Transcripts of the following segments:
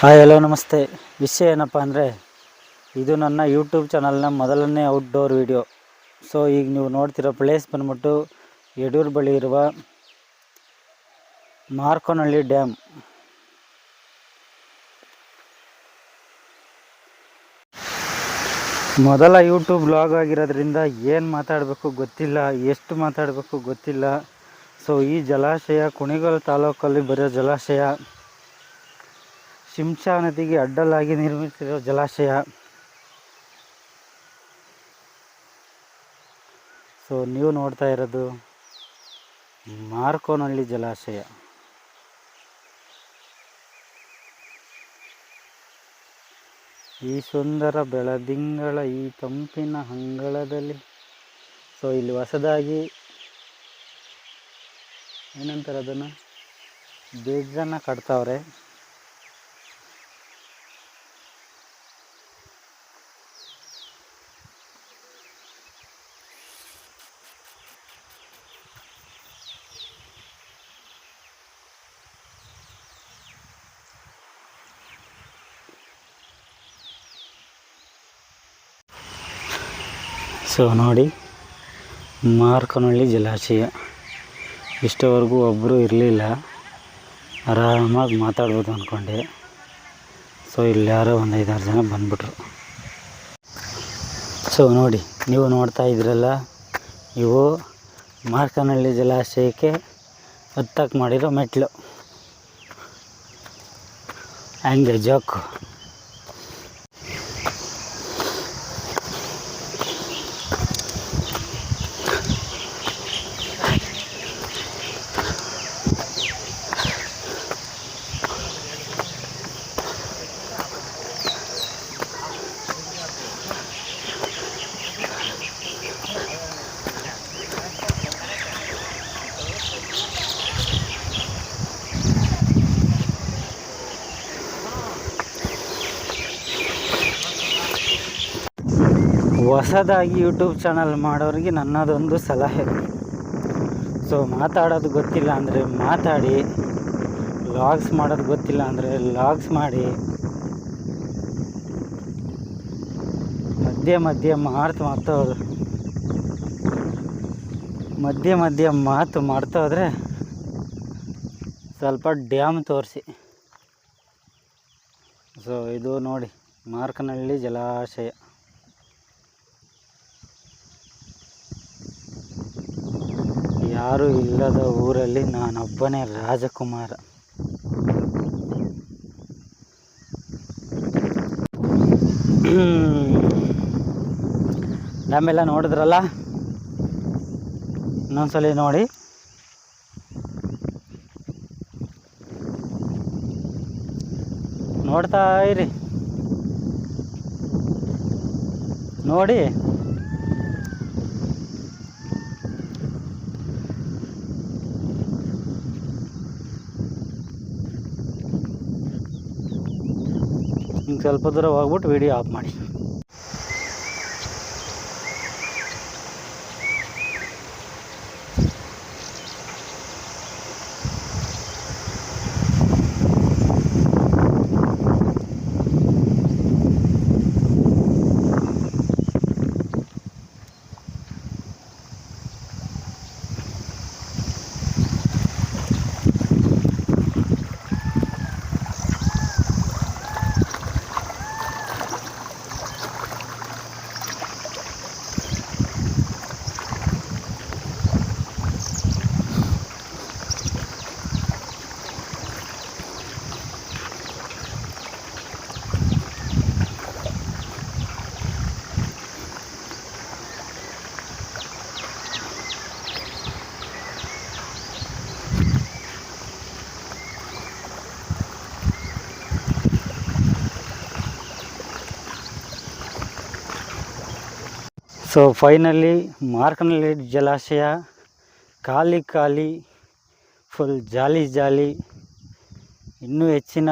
Hi hello ನಮಸ್ತೆ. ವಿಷಯ ಏನಪ್ಪ ಅಂದರೆ, ಇದು ನನ್ನ ಯೂಟ್ಯೂಬ್ ಚಾನಲ್ನ ಮೊದಲನೇ ಔಟ್ಡೋರ್ ವಿಡಿಯೋ ಸೊ ಈಗ ನೀವು ನೋಡ್ತಿರೋ ಪ್ಲೇಸ್ ಬಂದ್ಬಿಟ್ಟು ಯಡೂರು ಬಳಿ ಇರುವ ಮಾರ್ಕೋನಹಳ್ಳಿ ಡ್ಯಾಮ್ ಮೊದಲ ಯೂಟ್ಯೂಬ್ ಬ್ಲಾಗ್ ಆಗಿರೋದ್ರಿಂದ ಏನು ಮಾತಾಡಬೇಕು ಗೊತ್ತಿಲ್ಲ, ಎಷ್ಟು ಮಾತಾಡಬೇಕು ಗೊತ್ತಿಲ್ಲ. ಸೊ ಈ ಜಲಾಶಯ ಕುಣಿಗಲ್ ತಾಲೂಕಲ್ಲಿ ಬರೋ ಜಲಾಶಯ. ಶಿಂಷಾ ನದಿಗೆ ಅಡ್ಡಲಾಗಿ ನಿರ್ಮಿಸಿರೋ ಜಲಾಶಯ. ಸೊ ನೀವು ನೋಡ್ತಾ ಇರೋದು ಮಾರ್ಕೋನಹಳ್ಳಿ ಜಲಾಶಯ. ಈ ಸುಂದರ ಬೆಳದಿಂಗಳ ಈ ತಂಪಿನ ಅಂಗಳದಲ್ಲಿ ಸೊ ಇಲ್ಲಿ ಹೊಸದಾಗಿ ಏನಂತಾರೆ ಅದನ್ನು? ಬ್ರಿಡ್ಜನ್ನು ಕಟ್ತಾವ್ರೆ. ಸೊ ನೋಡಿ, ಮಾರ್ಕನಹಳ್ಳಿ ಜಲಾಶಯ. ಇಷ್ಟವರೆಗೂ ಒಬ್ಬರು ಇರಲಿಲ್ಲ. ಆರಾಮಾಗಿ ಮಾತಾಡ್ಬೋದು ಅಂದ್ಕೊಂಡೆ ಸೊ ಇಲ್ಲಿ ಯಾರೋ ಒಂದು ಐದಾರು ಜನ ಬಂದ್ಬಿಟ್ರು. ಸೊ ನೋಡಿ, ನೀವು ನೋಡ್ತಾ ಇದ್ರಲ್ಲ, ಇವು ಮಾರ್ಕನಹಳ್ಳಿ ಜಲಾಶಯಕ್ಕೆ ಹತ್ತಕ್ಕೆ ಮಾಡಿರೋ ಮೆಟ್ಲು. ಹಂಗೆ ಜೋಕು. ಹೊಸದಾಗಿ ಯೂಟ್ಯೂಬ್ ಚಾನಲ್ ಮಾಡೋರಿಗೆ ನನ್ನದೊಂದು ಸಲಹೆ. ಸೊ, ಮಾತಾಡೋದು ಗೊತ್ತಿಲ್ಲ ಅಂದರೆ ಮಾತಾಡಿ, ಲಾಗ್ಸ್ ಮಾಡೋದು ಗೊತ್ತಿಲ್ಲ ಅಂದರೆ ಲಾಗ್ಸ್ ಮಾಡಿ. ಮಧ್ಯೆ ಮಧ್ಯೆ ಮಾತು ಮಾಡ್ತಾ ಮಧ್ಯೆ ಮಧ್ಯೆ ಮಾತು ಮಾಡ್ತಾ ಹೋದರೆ ಸ್ವಲ್ಪ ಡ್ಯಾಮ್ ತೋರಿಸಿ. ಸೊ, ಇದು ನೋಡಿ ಮಾರ್ಕನಹಳ್ಳಿ ಜಲಾಶಯ. ಯಾರೂ ಇಲ್ಲದ ಊರಲ್ಲಿ ನಾನೊಬ್ಬನೇ ರಾಜಕುಮಾರ. ಡ್ಯಾಮ್ ನೋಡಿದ್ರಲ್ಲ? ಇನ್ನೊಂದ್ಸಲಿ ನೋಡಿ. ನೋಡ್ತಾ ಇರಿ. ನೋಡಿ. ಹಿಂಗೆ ಸ್ವಲ್ಪ ದೂರ ಹೋಗ್ಬಿಟ್ಟು ವೀಡಿಯೋ ಆಫ್ ಮಾಡಿ. ಸೊ ಫೈನಲಿ ಮಾರ್ಕನಹಳ್ಳಿ ಜಲಾಶಯ ಖಾಲಿ ಖಾಲಿ ಫುಲ್ ಜಾಲಿ ಜಾಲಿ ಇನ್ನೂ ಹೆಚ್ಚಿನ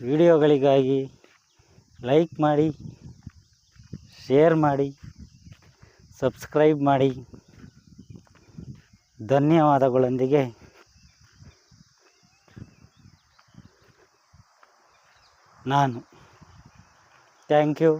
ವಿಡಿಯೋಗಳಿಗಾಗಿ ಲೈಕ್ ಮಾಡಿ ಶೇರ್ ಮಾಡಿ ಸಬ್ಸ್ಕ್ರೈಬ್ ಮಾಡಿ. ಧನ್ಯವಾದಗಳೊಂದಿಗೆ. ನಾನು. Thank you